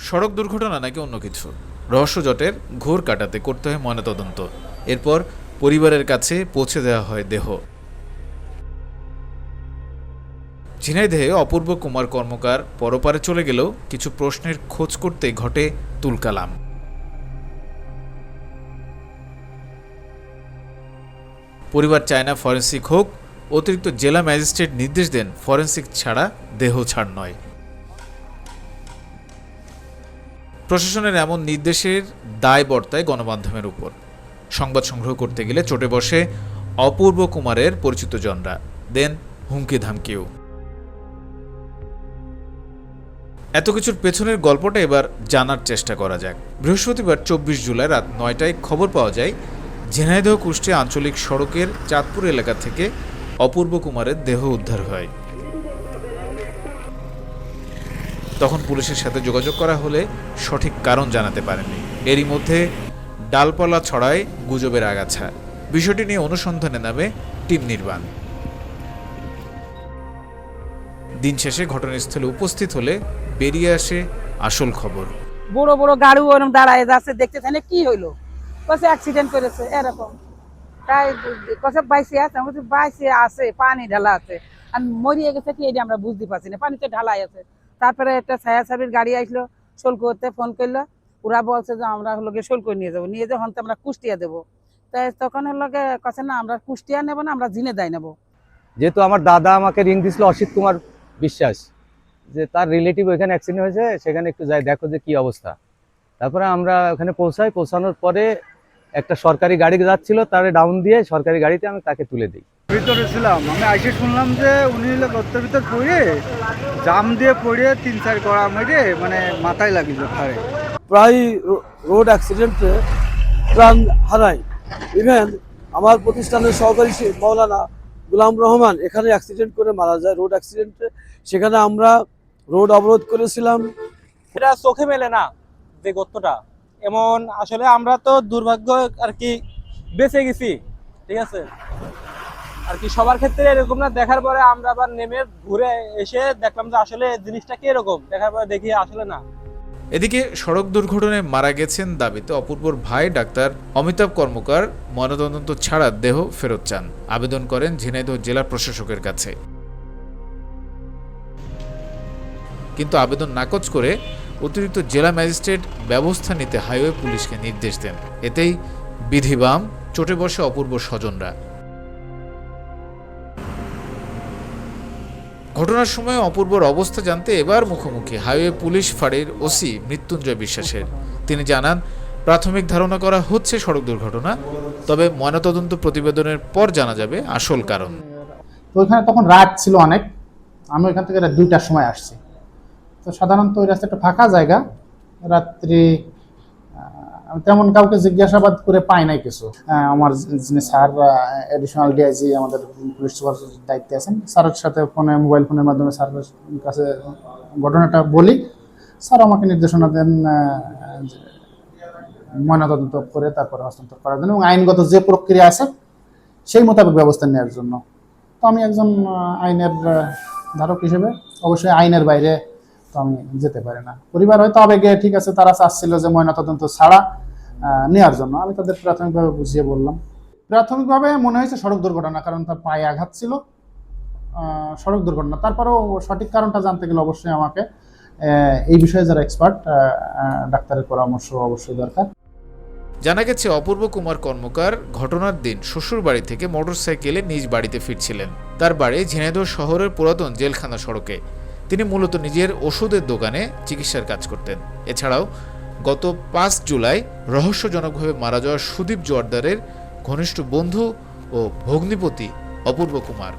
সড়ক দুর্ঘটনা নাকি অন্য কিছু? রহস্য জটের ঘোর কাটাতে করতে হয় ময়নাতদন্ত। এরপর পরিবারের কাছে পৌঁছে দেওয়া হয় দেহ। ঝিনাইদেহে অপূর্ব কুমার কর্মকার পরপারে চলে গেলেও কিছু প্রশ্নের খোঁজ করতে ঘটে তুলকালাম। পরিবার চায় না ফরেন্সিক হোক, অতিরিক্ত জেলা ম্যাজিস্ট্রেট নির্দেশ দেন, ফরেন্সিক ছাড়া দেহ ছাড় নয়। প্রশাসনের এমন নির্দেশের দায় বর্তায় গণমাধ্যমের উপর। সংবাদ সংগ্রহ করতে গেলে চটে বসে অপূর্ব কুমারের পরিচিত জনরা। দেন হুমকি ধামকিও। এত কিছুর পেছনের গল্পটা এবার জানার চেষ্টা করা যাক। বৃহস্পতিবার চব্বিশ জুলাই রাত নয়টায় খবর পাওয়া যায়, ঝিনাইদহ কুষ্টিয়া আঞ্চলিক সড়কের চাঁদপুর এলাকা থেকে অপূর্ব কুমারের দেহ উদ্ধার হয়। তখন পুলিশের সাথে যোগাযোগ করা হলে সঠিক কারণ জানাতে পারেনি এরই মধ্যে ডালপালা ছড়ায় গুজবের আগাছা। বিষয়টি নিয়ে অনুসন্ধানে নামে টিম নির্বাণ দিন শেষে ঘটনাস্থলে উপস্থিত হলে বেরিয়ে আসে আসল খবর। বড় বড় গাড়ি ওরকম দাঁড়ায় যাচ্ছে, দেখতে থাকলে কি হইল? কসে অ্যাক্সিডেন্ট করেছে, এরকম। তাই কসে বাইসে আছে, আমি বলছি বাইসে আছে, পানি ঢালা আছে। আর মরিয়ে গেছে কি, এটা আমরা বুঝতে পারছি না, পানিতে ঢালাই আছে। তারপরে একটা ছায়া সাবির গাড়ি আসলো শোল করতে ফোন করল। ওরা বলছে যে আমরা হলো গিয়ে শোল করে নিয়ে যাব। নিয়ে যাব হন আমরা কুষ্টিয়া দেবো। তাই তখন হলো কাছে না আমরা কুষ্টিয়া নেব না আমরা জিনে দেয় নেব। যেহেতু আমার দাদা আমাকে রিং দিছিল অসিত কুমার বিশ্বাস যে তার রিলেটিভ ওইখানে অ্যাক্সিডেন্ট হয়েছে সেখানে একটু যাই দেখো যে কি অবস্থা। তারপরে আমরা ওখানে পৌঁছাই পৌঁছানোর পরে একটা সরকারি গাড়ি যাচ্ছিল তারে ডাউন দিয়ে সরকারি গাড়িতে আমি তাকে তুলে দিই। ভিতরে ছিলাম আমি আইসে শুনলাম যে উনি হলো গর্তের ভিতর পড়ে জাম দিয়ে পড়ে তিন চার কড়া মেরে মানে মাথায় লাগিয়েছে ফাড়ে প্রায় রোড অ্যাক্সিডেন্টে প্রাণ হারায়। ইভেন আমার প্রতিষ্ঠানের সহকারী মৌলানা গুলাম রহমান এখানে অ্যাক্সিডেন্ট করে মারা যায় রোড অ্যাক্সিডেন্টে। সেখানে আমরা রোড অবরোধ করেছিলাম। এটা চোখে মেলে না যে গর্তটা। এমন আসলে আমরা তো দুর্ভাগ্য আর কি বেঁচে গেছি ঠিক আছে? আর কি সবার ক্ষেত্রে এরকম না, দেখার পরে আমরা আবার নেমে ঘুরে এসে দেখলাম যে আসলে জিনিসটা কি এরকম, দেখার পরে দেখি আসলে না। এদিকে সড়ক দুর্ঘটনায় মারা গেছেন দাবিতে অপূর্বর ভাই ডাক্তার অমিতাভ কর্মকার, ময়নাতদন্ত ছাড়া দেহ ফেরত চান। আবেদন করেন ঝিনাইদহ জেলা প্রশাসকের কাছে। কিন্তু আবেদন নাকচ করে অতিরিক্ত জেলা ম্যাজিস্ট্রেট ব্যবস্থা নিতে হাইওয়ে পুলিশকে নির্দেশ দেন। এতেই বিধিবাম, চটে বসে অপূর্ব স্বজনরা। ঘটনার সময় অপূর্বর অবস্থা জানতে এবার মুখোমুখি হাইওয়ে পুলিশ ফাঁড়ির ওসি মৃত্যুঞ্জয় বিশ্বাসের। তিনি জানান, প্রাথমিক ধারণা করা হচ্ছে সড়ক দুর্ঘটনা, তবে ময়নাতদন্ত প্রতিবেদনের পর জানা যাবে আসল কারণ। ওইখানে তখন রাত ছিল অনেক, আমি ওইখান থেকে দুইটার সময় আসছি। তো সাধারণত ওই রাস্তা একটা ফাঁকা জায়গা, রাত্রি তেমন কাউকে জিজ্ঞাসাবাদ করে পাই নাই কিছু। আমার যিনি স্যার এডিশনাল ডিআইজি আমাদের পুলিশ সুপার দায়িত্বে আছেন। স্যারের সাথে ফোনে মোবাইল ফোনের মাধ্যমে স্যারের কাছে ঘটনাটা বলি। স্যার আমাকে নির্দেশনা দেন ময়নাতদন্ত করে তারপরে হস্তান্তর করার জন্য এবং আইনগত যে প্রক্রিয়া আছে, সেই মোতাবেক ব্যবস্থা নেওয়ার জন্য। তো আমি একজন আইনের ধারক হিসেবে অবশ্যই আইনের বাইরে তো আমি যেতে পারি না। পরিবার হয়তো আবেগে ঠিক আছে, তারা চাচ্ছিল যে ময়নাতদন্ত ছাড়া নেওয়ার জন্য। আমি তাদের প্রাথমিকভাবে বুঝিয়ে বললাম। প্রাথমিকভাবে মনে হয়েছে সড়ক দুর্ঘটনা, কারণ তার পায়ে আঘাত ছিল। সড়ক দুর্ঘটনা। তারপরেও সঠিক কারণটা জানতে গেলে অবশ্যই আমাকে এই বিষয়ে যারা এক্সপার্ট ডাক্তারের পরামর্শ অবশ্যই দরকার। জানা গেছে, অপূর্ব কুমার কর্মকার ঘটনার দিন শ্বশুর বাড়ি থেকে মোটরসাইকেলে নিজ বাড়িতে ফিরছিলেন। তার বাড়ি ঝিনাইদহ শহরের পুরাতন জেলখানা সড়কে। তিনি মূলত নিজের ওষুধের দোকানে চিকিৎসার কাজ করতেন। এছাড়াও গত পাঁচ জুলাই রহস্যজনকভাবে মারা যাওয়া সুদীপ জোয়ারদারের ঘনিষ্ঠ বন্ধু ও ভগ্নিপতি অপূর্ব কুমার।